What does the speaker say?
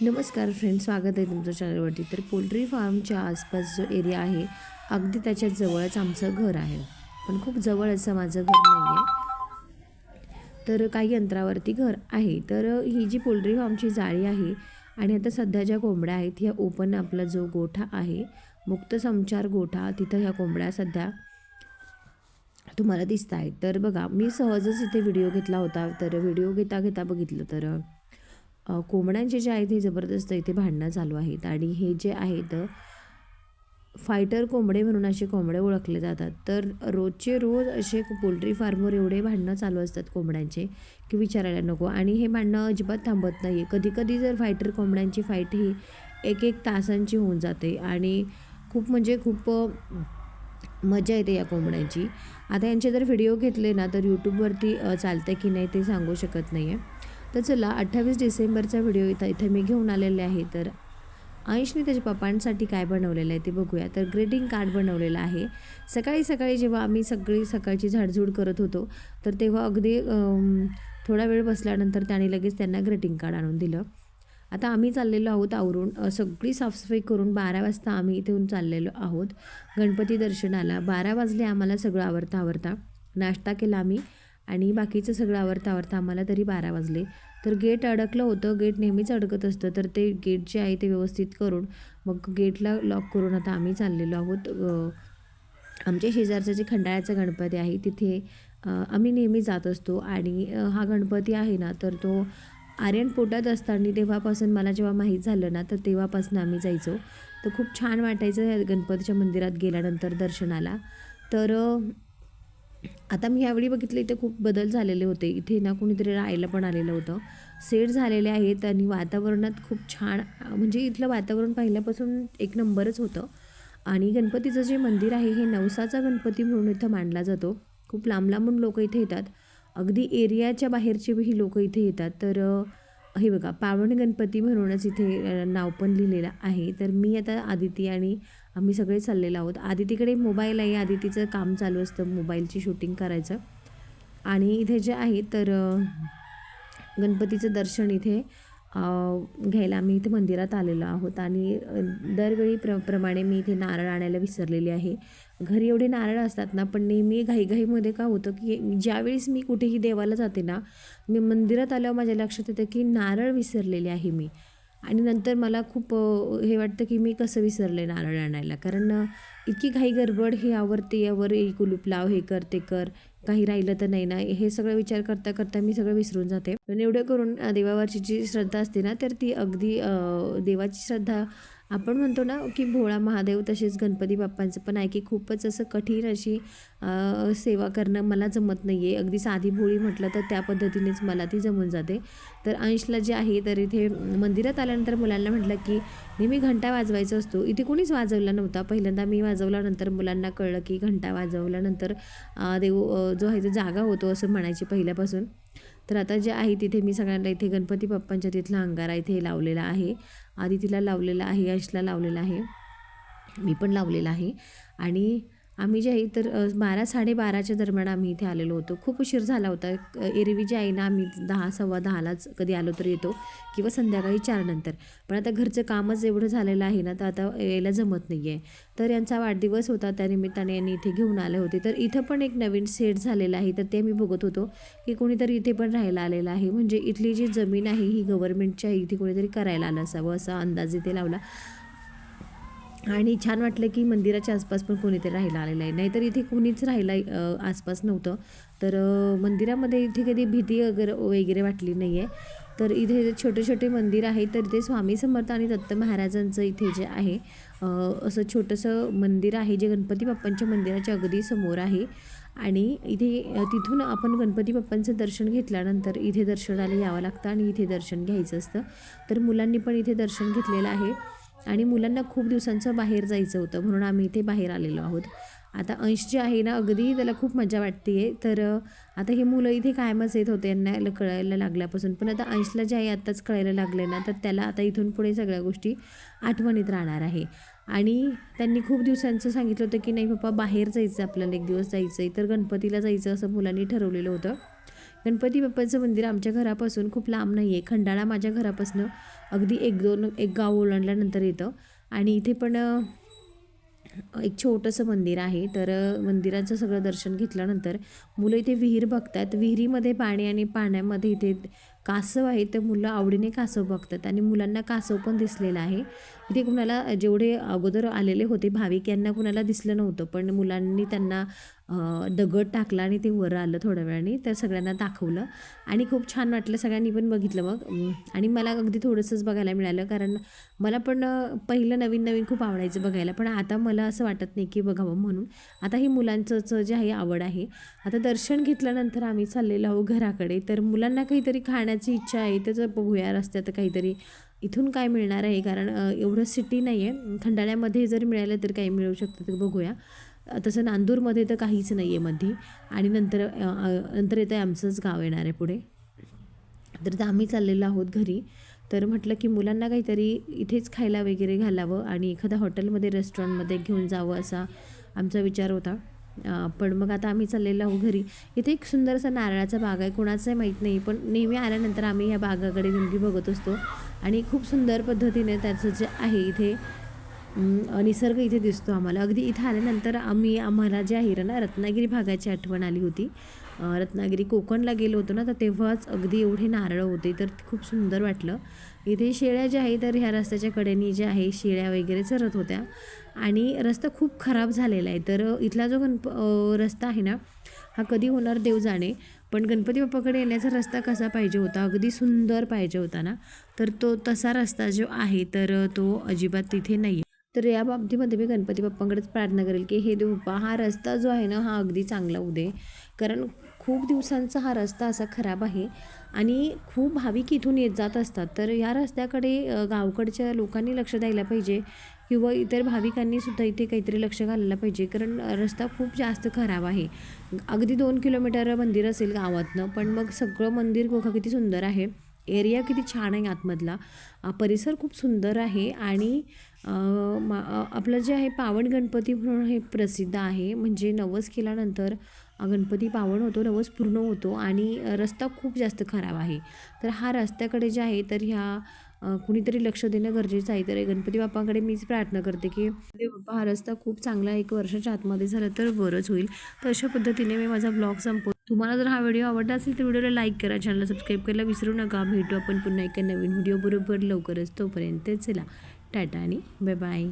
नमस्कार फ्रेंड स्वागत आहे तुमचं चॅनलवरती. तर पोल्ट्री फार्मच्या आसपास जो एरिया आहे अगदी त्याच्या जवळच आमचं घर आहे. पण खूप जवळ असं माझं घर नाही आहे तर काही अंतरावरती घर आहे. तर ही जी पोल्ट्री फार्मची जाळी आहे आणि आता सध्या ज्या कोंबड्या आहेत ह्या ओपन आपला जो गोठा आहे मुक्त संचार गोठा तिथं ह्या कोंबड्या सध्या तुम्हाला दिसत आहेत तर बघा मी सहजच इथे व्हिडिओ घेतला होता. तर व्हिडिओ घेता घेता बघितलं तर कोंबड्यांचे जे आहेत हे जबरदस्त इथे भांडणं चालू आहेत. आणि हे जे आहेत फायटर कोंबडे म्हणून असे कोंबडे ओळखले जातात. तर रोजचे रोज असे पोल्ट्री फार्मवर एवढे भांडणं चालू असतात कोंबड्यांचे की विचारायला नको. आणि हे भांडणं अजिबात थांबत नाही आहे कधीकधी जर फायटर कोंबड्यांची फाईट ही एक एक तासांची होऊन जाते. आणि खूप म्हणजे खूप मजा येते या कोंबड्यांची. आता यांचे जर व्हिडिओ घेतले ना तर यूट्यूबवरती चालतं चालते की नाही ते सांगू शकत नाही आहे तर चला अठ्ठावीस डिसेंबरचा व्हिडिओ इथं इथे मी घेऊन आलेले आहे. तर आयुषने त्याच्या पप्पांसाठी काय बनवलेलं आहे ते बघूया. तर ग्रीटिंग कार्ड बनवलेलं आहे. सकाळी सकाळी जेव्हा आम्ही सगळी सकाळची झाडझूड करत होतो तर तेव्हा अगदी थोडा वेळ बसल्यानंतर त्याने लगेच त्यांना ग्रीटिंग कार्ड आणून दिलं. आता आम्ही चाललेलो आहोत आवरून सगळी साफसफाई करून बारा वाजता आम्ही इथून चाललेलो आहोत गणपती दर्शनाला. बारा वाजले आम्हाला सगळं आवरता आवरता नाश्ता केला आम्ही. आणि बाकीचं सगळं आवरता आवरता आम्हाला तरी बारा वाजले. तर गेट अडकलं होतं. गेट नेहमीच अडकत असतं. तर ते गेट जे आहे ते व्यवस्थित करून मग गेटला लॉक करून आता आम्ही चाललेलो आहोत. आमच्या शेजारचं जे खंडाळ्याचा गणपती आहे तिथे आम्ही नेहमी जात असतो. आणि हा गणपती आहे ना तर तो आर्यन पोटात असताना तेव्हापासून मला जेव्हा माहीत झालं ना तर तेव्हापासून आम्ही जायचो. तर खूप छान वाटायचं या गणपतीच्या मंदिरात गेल्यानंतर दर्शनाला. तर आता मी यावेळी बघितलं इथे खूप बदल झालेले होते. इथे ना कोणीतरी राहायला पण आलेलं होतं. सेट झालेले आहेत आणि वातावरणात खूप छान म्हणजे इथलं वातावरण पहिल्यापासून एक नंबरच होतं. आणि गणपतीचं जे मंदिर आहे हे नवसाचा गणपती म्हणून इथं मानला जातो. खूप लांब लांबून लोक इथे येतात. अगदी एरियाच्या बाहेरचेही लोक इथे येतात. तर हे बघा पावण गणपती म्हणूनच इथे नाव पण लिहिलेलं आहे. तर मी आता आदिती आणि आम्ही सगळे चाललेलो आहोत. आदितीकडे मोबाईल आहे. आदितीचं काम चालू असतं मोबाईलची शूटिंग करायचं. आणि इथे जे आहे तर गणपतीचं दर्शन इथे घ्यायला आम्ही इथे मंदिरात आलेलो आहोत. आणि दरवेळी प्र प्रमाणे मी इथे नारळ आणायला विसरलेली आहे. घरी एवढे नारळ असतात ना पण नेहमी घाईघाईमध्ये का होतं की ज्यावेळेस मी कुठेही देवाला जाते ना मी मंदिरात आल्यावर माझ्या लक्षात येतं की नारळ विसरलेले आहे मी. आणि नंतर मला खूप हे वाटतं की मी कसं विसरले नारळ आणायला. कारण इतकी घाई गडबड हे यावर ते यावर कुलूप लाव हे कर ते कर काही राहिलं तर नाही ना हे सगळं विचार करता करता मी सगळं विसरून जाते. पण एवढं करून देवावरची जी श्रद्धा असते ना तर ती अगदी देवाची श्रद्धा आपण म्हणतो ना की भोळा महादेव तसेच गणपती बाप्पांचं. पण आहे की खूपच असं कठीण अशी सेवा करणं मला जमत नाही आहे अगदी साधी भोळी म्हटलं तर त्या पद्धतीनेच मला ती जमून जाते. तर अंशला जे आहे तर इथे मंदिरात आल्यानंतर मुलांना म्हटलं की नेहमी घंटा वाजवायचा असतो. इथे कोणीच वाजवला नव्हता. पहिल्यांदा मी वाजवल्यानंतर मुलांना कळलं की घंटा वाजवल्यानंतर देव जो आहे तो जागा होतो असं म्हणायचे पहिल्यापासून. तर आता जे आहे तिथे मी सगळ्यांना इथे गणपती बाप्पांच्या तिथला अंगारा इथे लावलेला आहे. आदितीला लावलेला आहे अंशला लावलेला आहे. मी पण लावलेला आहे. आणि आम्ही जे आहे तर बारा साडेबाराच्या दरम्यान आम्ही इथे आलेलो होतो. खूप उशीर झाला होता. एरवी जे आहे ना आम्ही दहा सव्वा दहालाच कधी आलो तर येतो किंवा संध्याकाळी चारनंतर पण आता घरचं कामच एवढं झालेलं आहे ना तर आता यायला जमत नाही आहे तर यांचा वाढदिवस होता. त्यानिमित्ताने यांनी इथे घेऊन आले होते. तर इथं पण एक नवीन सेट झालेला आहे. तर ते मी बघत होतो की कोणीतरी इथे पण राहायला आलेलं आहे. म्हणजे इथली जी जमीन आहे ही गव्हर्नमेंटच्या आहे. इथे कोणीतरी करायला आलं असावं असा अंदाज इथे लावला. आणि छान वाटलं की मंदिराच्या आसपास पण कोणीतरी राहायला आलेलं आहे. नाहीतर इथे कोणीच राहायला आसपास नव्हतं. तर मंदिरामध्ये इथे कधी भीती वगैरे वगैरे वाटली नाही आहे तर इथे छोटे छोटे मंदिर आहे तर इथे स्वामी समर्थ आणि दत्त महाराजांचं इथे जे आहे असं छोटंसं मंदिर आहे जे गणपती बाप्पांच्या मंदिराच्या अगदी समोर आहे. आणि इथे तिथून आपण गणपती बाप्पांचं दर्शन घेतल्यानंतर इथे दर्शनाला यावं लागतं आणि इथे दर्शन घ्यायचं असतं. तर मुलांनी पण इथे दर्शन घेतलेलं आहे. आणि मुलांना खूप दिवसांचं बाहेर जायचं होतं म्हणून आम्ही इथे बाहेर आलेलो आहोत. आता अंश जे आहे ना अगदी त्याला खूप मजा वाटते आहे तर आता हे मुलं इथे कायमच येत होते यांना कळायला लागल्यापासून. पण आता अंशला जे आहे आत्ताच कळायला लागलं ना तर त्याला आता इथून पुढे सगळ्या गोष्टी आठवणीत राहणार आहे. आणि त्यांनी खूप दिवसांचं सांगितलं होतं की नाही पप्पा बाहेर जायचं आपल्याला एक दिवस जायचं आहे तर गणपतीला जायचं असं मुलांनी ठरवलेलं होतं. गणपती बाप्पाचं मंदिर आमच्या घरापासून खूप लांब नाही आहे खंडाळा माझ्या घरापासून अगदी एक दोन एक गाव ओलांडल्यानंतर येतं. आणि इथे पण एक छोटंसं मंदिर आहे. तर मंदिराचं सगळं दर्शन घेतल्यानंतर मुलं इथे विहीर बघतात. विहिरीमध्ये पाणी आणि पाण्यामध्ये इथे कासव आहे तर मुलं आवडीने कासव बघतात आणि मुलांना कासव पण दिसलेलं आहे. इथे कुणाला जेवढे अगोदर आलेले होते भाविक यांना कुणाला दिसलं नव्हतं. पण मुलांनी त्यांना दगड टाकला आणि ते वर आलं थोड्या वेळाने तर सगळ्यांना दाखवलं. आणि खूप छान वाटलं सगळ्यांनी पण बघितलं मग. आणि मला अगदी थोडंसंच बघायला मिळालं कारण मला पण पहिलं नवीन नवीन खूप आवडायचं बघायला. पण आता मला असं वाटत नाही की बघावं म्हणून. आता ही मुलांचंच जे आहे आवड आहे. आता दर्शन घेतल्यानंतर आम्ही चाललेलो आहोत घराकडे. तर मुलांना काहीतरी खाण्याची इच्छा आहे त्याचं बघूया रस्त्यात काहीतरी इथून काय मिळणार आहे. कारण एवढं सिटी नाही आहे खंडाळ्यामध्ये जर मिळालं तर काही मिळू शकतं ते बघूया. तसं नांदूरमध्ये तर काहीच नाही आहे मध्ये आणि नंतर नंतर येतं आमचंच गाव येणार आहे पुढे. तर आम्ही चाललेलो आहोत घरी. तर म्हटलं की मुलांना काहीतरी इथेच खायला वगैरे घालावं आणि एखाद्या हॉटेलमध्ये रेस्टॉरंटमध्ये घेऊन जावं असा आमचा विचार होता. पण मग आता आम्ही चाललेलो आहोत घरी. इथे एक सुंदरसा नारळाचा बाग आहे. कोणाचं माहीत नाही पण नेहमी आल्यानंतर आम्ही या बागाकडे नेमकी बघत असतो. आणि खूप सुंदर पद्धतीने त्याचं जे आहे इथे निसर्ग इथे दिसतो आम्हाला. अगदी इथं आल्यानंतर आम्ही आम्हाला जे आहे ना रत्नागिरी भागाची आठवण आली होती रत्नागिरी कोकणला गेलो होतो ना तर तेव्हाच अगदी एवढे नारळ होते तर खूप सुंदर वाटलं. इथे शेळ्या ज्या आहे तर ह्या रस्त्याच्या कडेनी ज्या आहे शेळ्या वगैरे चरत होत्या. आणि रस्ता खूप खराब झालेला आहे. तर इथला जो गणप रस्ता आहे ना हा कधी होणार देव जाणे पण गणपती बाप्पाकडे येण्याचा रस्ता कसा पाहिजे होता अगदी सुंदर पाहिजे होता ना. तर तो तसा रस्ता जो आहे तर तो अजिबात तिथे नाही आहे तर या बाबतीमध्ये मी गणपती बाप्पांकडेच प्रार्थना करेल की हे देव हा रस्ता जो आहे ना हा अगदी चांगला होऊ दे. कारण खूप दिवसांचा हा रस्ता असा खराब आहे आणि खूप भाविक इथून येत जात असतात. तर या रस्त्याकडे गावकडच्या लोकांनी लक्ष द्यायला पाहिजे किंवा इतर भाविकांनी सुद्धा इथे काहीतरी लक्ष घालायला पाहिजे. कारण रस्ता खूप जास्त खराब आहे. अगदी दोन किलोमीटर मंदिर असेल गावातनं पण मग सगळं मंदिर बघा किती सुंदर आहे. एरिया किती छान आहे आतमधला. परिसर खूप सुंदर आहे आणि आपलं जे आहे पावन गणपती म्हणून हे प्रसिद्ध आहे. म्हणजे नवस केल्यानंतर गणपती पावन होतो नवस पूर्ण होतो आणि रस्ता खूप जास्त खराब आहे. तर हा रस्त्याकडे जे आहे तर ह्या कुणीतरी लक्ष देणं गरजेचं आहे. तर गणपती बाप्पाकडे मीच प्रार्थना करते की बाप्पा हा रस्ता खूप चांगला एक वर्षाच्या आतमध्ये झाला तर बरंच होईल. तर अशा पद्धतीने मी माझा ब्लॉग संपव तुम्हाला जर हा व्हिडिओ आवडला असेल तर व्हिडिओला लाईक करा. चॅनलला सबस्क्राईब करायला विसरू नका. भेटू आपण पुन्हा एका नवीन व्हिडिओ बरोबर लवकरच. तोपर्यंत चला. टाटा आणि बाय बाय.